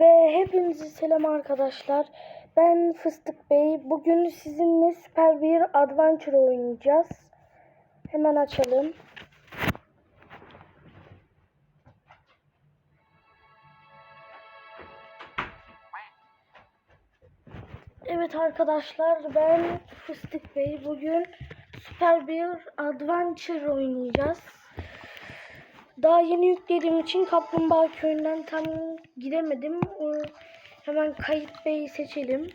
Ve hepinize selam arkadaşlar. Ben Fıstık Bey. Bugün sizinle süper bir adventure oynayacağız. Hemen açalım. Evet arkadaşlar ben Fıstık Bey. Bugün süper bir adventure oynayacağız. Daha yeni yüklediğim için Kaplumbağa Köyü'nden tam gidemedim. Ee, Hemen Kayıt Bey'i seçelim.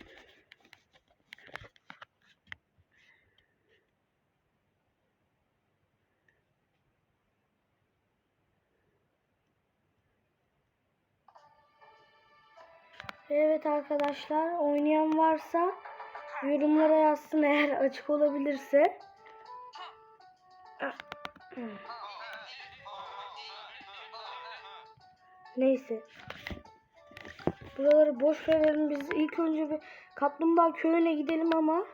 Evet arkadaşlar oynayan varsa yorumlara yazsın eğer açık olabilirse. Neyse. Buraları boş verelim. Biz ilk önce bir Kaplumbağa köyüne gidelim ama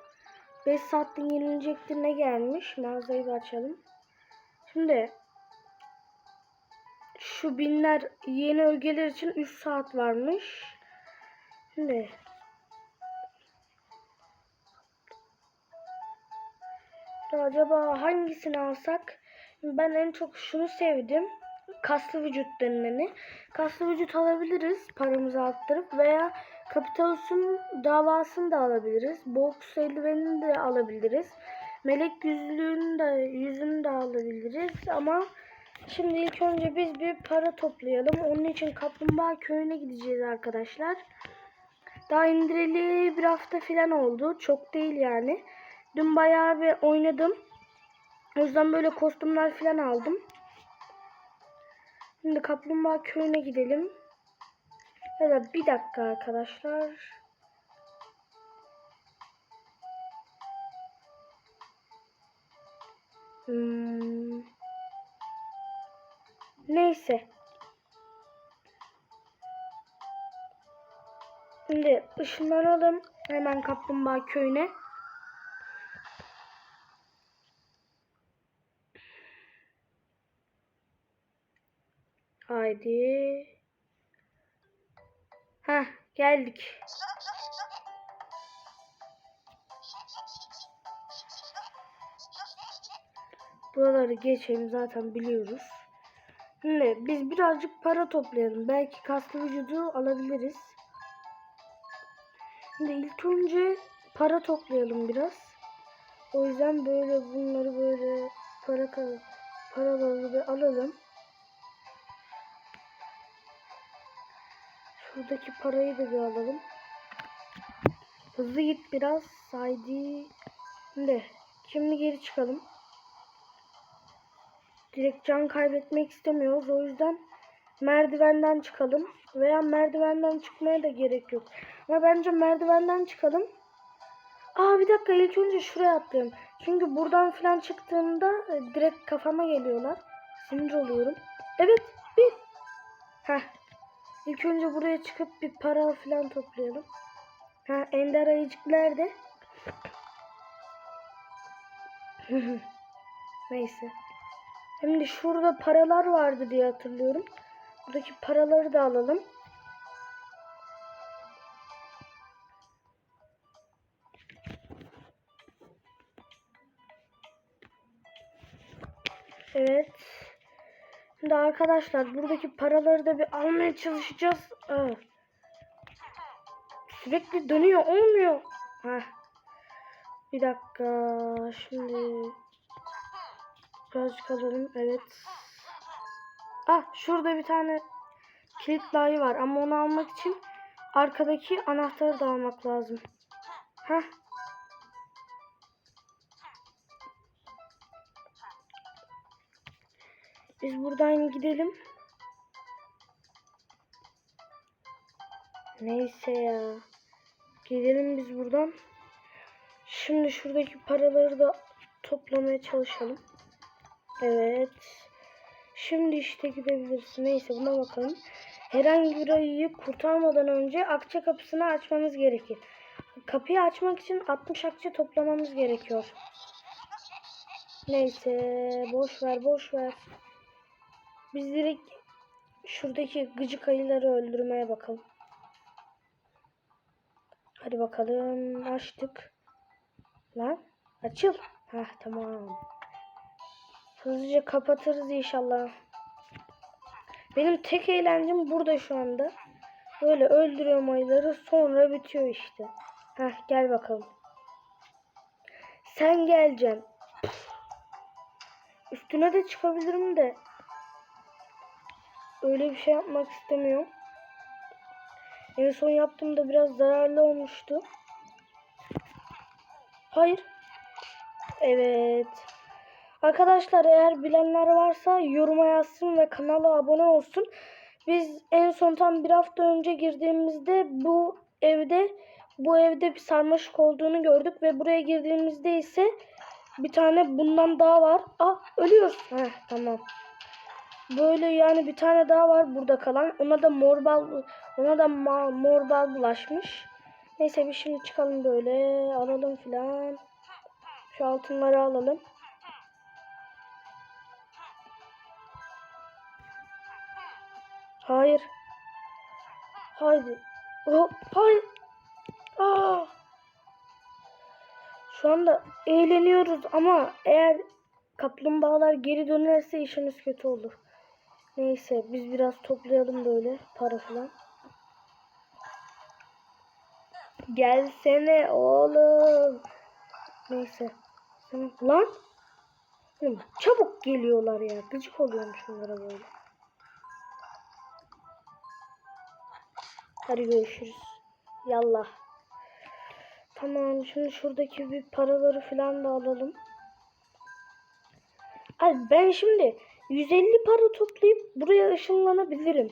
5 saatte yenilecektir ne gelmiş. Mağazayı da açalım. Şimdi şu binler yeni ögeler için 3 saat varmış. Şimdi acaba hangisini alsak? Ben en çok şunu sevdim. Kaslı vücut denileni. Kaslı vücut alabiliriz paramızı arttırıp veya Kapitalus'un davasını da alabiliriz. Boks eldivenini de alabiliriz. Melek yüzlüğünü de yüzünü de alabiliriz ama şimdi ilk önce biz bir para toplayalım. Onun için Kaplumbağa köyüne gideceğiz arkadaşlar. Daha indireli bir hafta falan oldu. Çok değil yani. Dün bayağı bir oynadım. O yüzden böyle kostümler falan aldım. Şimdi Kaplumbağa köyüne gidelim. Ya da bir dakika arkadaşlar. Hmm. Neyse. Şimdi ışınlanalım hemen Kaplumbağa köyüne. Haydi. Heh geldik. Buraları geçelim zaten biliyoruz. Şimdi biz birazcık para toplayalım. Belki kaslı vücudu alabiliriz. Şimdi ilk önce para toplayalım biraz. O yüzden böyle bunları böyle para paraları bir alalım. Şuradaki parayı da bir alalım. Hızlı git biraz. Haydi. Şimdi, şimdi geri çıkalım. Direkt can kaybetmek istemiyoruz. O yüzden merdivenden çıkalım. Veya merdivenden çıkmaya da gerek yok. Ama bence merdivenden çıkalım. Aa bir dakika ilk önce şuraya atlayalım. Çünkü buradan falan çıktığımda e, direkt kafama geliyorlar. Sinir oluyorum. Evet bir. Heh İlk önce buraya çıkıp bir para falan toplayalım. Ha ender ayıcık nerede? Neyse. Şimdi şurada paralar vardı diye hatırlıyorum. Buradaki paraları da alalım. Evet. Şimdi arkadaşlar buradaki paraları da bir almaya çalışacağız. Aa. Sürekli dönüyor olmuyor. Heh. Bir dakika. Şimdi birazcık alalım. Evet. Ah şurada bir tane kilit layı var ama onu almak için arkadaki anahtarı da almak lazım. Heh. Biz buradan gidelim. Neyse ya. Gidelim biz buradan. Şimdi şuradaki paraları da toplamaya çalışalım. Evet. Şimdi işte gidebiliriz. Neyse buna bakalım. Herhangi bir ayıyı kurtarmadan önce akçe kapısını açmamız gerekir. Kapıyı açmak için 60 akçe toplamamız gerekiyor. Neyse boş ver boş ver. Biz direkt şuradaki gıcık ayıları öldürmeye bakalım. Hadi bakalım açtık. Lan açıl. Heh tamam. Hızlıca kapatırız inşallah. Benim tek eğlencem burada şu anda. Böyle öldürüyorum ayıları sonra bitiyor işte. Heh gel bakalım. Sen geleceksin. Üstüne de çıkabilirim de. Öyle bir şey yapmak istemiyorum. En son yaptığımda biraz zararlı olmuştu. Hayır. Evet. Arkadaşlar eğer bilenler varsa yoruma yazsın ve kanala abone olsun. Biz en son tam bir hafta önce girdiğimizde bu evde bu evde bir sarmaşık olduğunu gördük ve buraya girdiğimizde ise bir tane bundan daha var. Ah ölüyoruz. Heh, tamam. Böyle yani bir tane daha var burada kalan. Ona da mor bal ona da mor bal bulaşmış. Neyse bir şimdi çıkalım böyle. Alalım filan. Şu altınları alalım. Hayır. Haydi. Oh, hayır. Aa. Şu anda eğleniyoruz ama eğer kaplumbağalar geri dönerse işimiz kötü olur. Neyse biz biraz toplayalım böyle para falan. Gelsene oğlum. Neyse. Lan. Çabuk geliyorlar ya. Gıcık oluyorum şunlara böyle. Hadi görüşürüz. Yallah. Tamam şimdi şuradaki bir paraları falan da alalım. Abi ben şimdi 150 para toplayıp buraya ışınlanabilirim.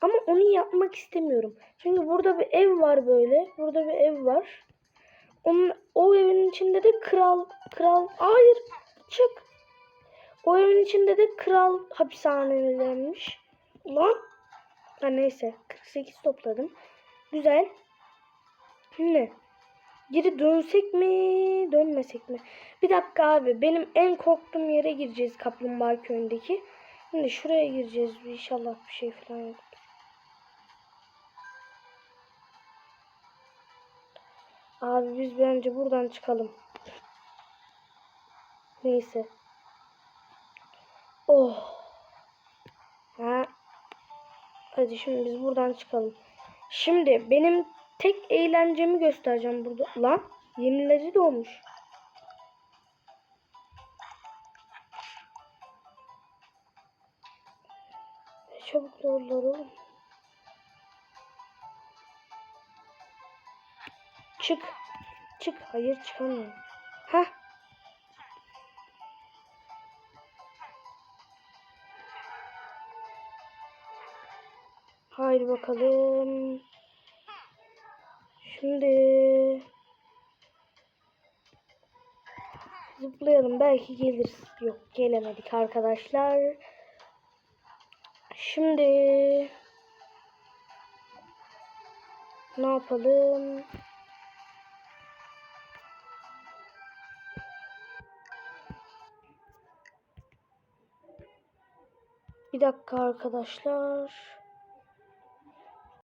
Ama onu yapmak istemiyorum. Çünkü burada bir ev var böyle. Burada bir ev var. Onun, o evin içinde de kral kral hayır çık. O evin içinde de kral hapishanelermiş. Lan ha neyse 48 topladım. Güzel. Şimdi geri dönsek mi dönmesek mi? Bir dakika abi benim en korktuğum yere gireceğiz Kaplumbağa köyündeki. Şimdi şuraya gireceğiz inşallah bir şey falan yok. Abi biz bence buradan çıkalım. Neyse. Oh. Ha. Hadi şimdi biz buradan çıkalım. Şimdi benim tek eğlencemi göstereceğim burada. Lan yenileri doğmuş. Çabuk doğrular oğlum. Çık. Çık. Hayır çıkamıyorum. Heh. Haydi bakalım. Şimdi zıplayalım. Belki geliriz. Yok gelemedik arkadaşlar. Şimdi ne yapalım? Bir dakika arkadaşlar.